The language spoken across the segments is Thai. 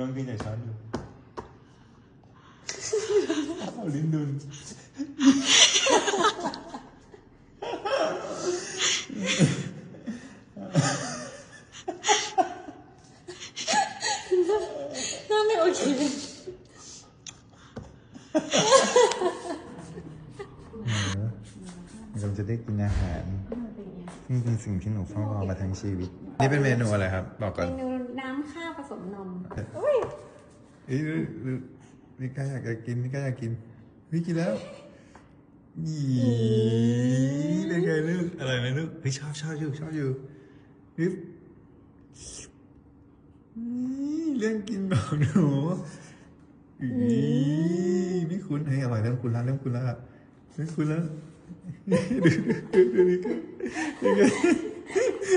ลองกินจากช้อนดูเอาลิ้นดุนน่าไม่โอเคเราจะได้กินอาหารนี่เป็นสิ่งที่หนูเฝ้ารอมาทั้งชีวิต นี่เป็นเมนูอะไรครับ บอกก่อน เมนู น้ำข้าวผสมนมเอ้ยนี่ก้าอยากจะกินนี่ก้าอยากกินนี่กินแล้วนี่เป็นไงลูกอะไรไหมลูกเฮ้ยชอบชอบอยู่ชอบอยู่นี่นี่เรื่องกินของหนูนี่ไม่คุ้นเฮ้ยอร่อยเริ่มคุ้นแล้วเริ่มคุ้นแล้วเริ่มคุ้นแล้วดูดูดูนี่ก้า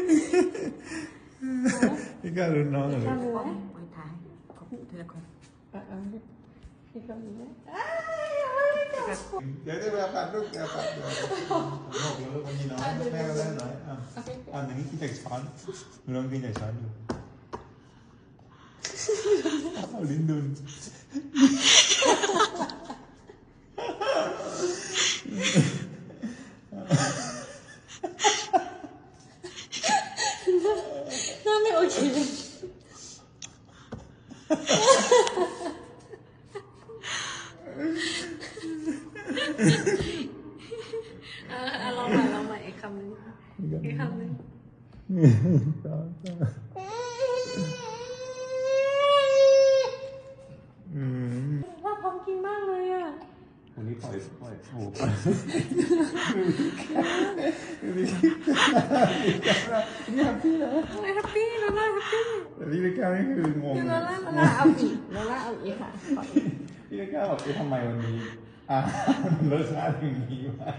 นี่ ก้ารุ่นน้องเหรอทำไหมไว้ท้ายขอบทีละคนเออเออพี่ก็มีไหมเดี๋ยวได้เวลาปัดลูกเดี๋ยวปัดเดี๋ยวบอกเลยวันนี้น้อยแม่ก็ได้น้อยอะอะหนึ่งกินจากช้อนลองกินจากช้อนดูเอาลิ้นดุนาไม่โอเค เออเอาลองใหม่ลองใหม่อีกคำหนึงอีกคำหนึงอืมว่าพร้อมกินมากเลยอะวันนี้ปล่อยปล่อยโอ้ปล่อย นี่ครับพี่นะอะไรแฮปปี้ลาล่าแฮปปี้แต่พี่ไม่กล้านี่คืองงลาล่าลาล่าเอาอีกลาล่าเอาอีกค่ะขออีกพี่ไม่กล้าบอกทำไมวันนี้อะมันรสชาติอย่างนี้วะ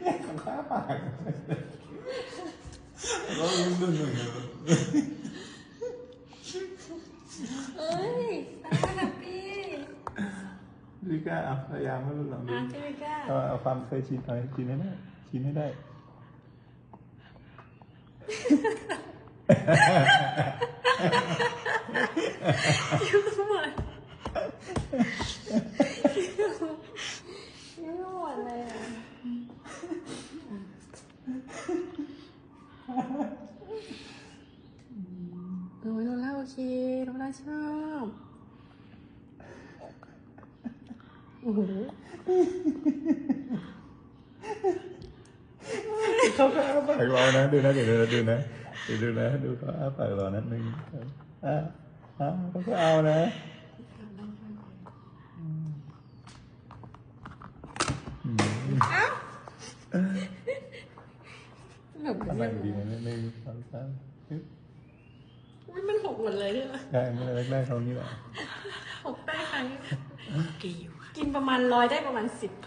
เนี่ยของข้าปากแล้วลิ้นดุนเหมือนกันเอ้ยลาล่าแฮปปี้พี่ก้าเอาพยายามไม่รู้หรอกอะพี่มิก้าเอาเอาความเคยชินเอาให้ชินให้ได้ชินให้ได้ ยิ้มหวานยิ้มหวานเลย เคโนล่าชอบโอ้โหเขาก็อ้าปากรอนะ ดูนะเดี๋ยวดูนะดูนะเดี๋ยวดูนะดูเขาอ้าปากรอนัดหนึ่งอะอะเขาก็เอานะแบบทำไมดีนะหนึ่งสองสามมันหกหมดเลยใช่ไหมได้ไม่ได้แรกๆเขานี่แหละหกได้ครั้งกี่อยู่กินประมาณร้อยได้ประมาณสิบค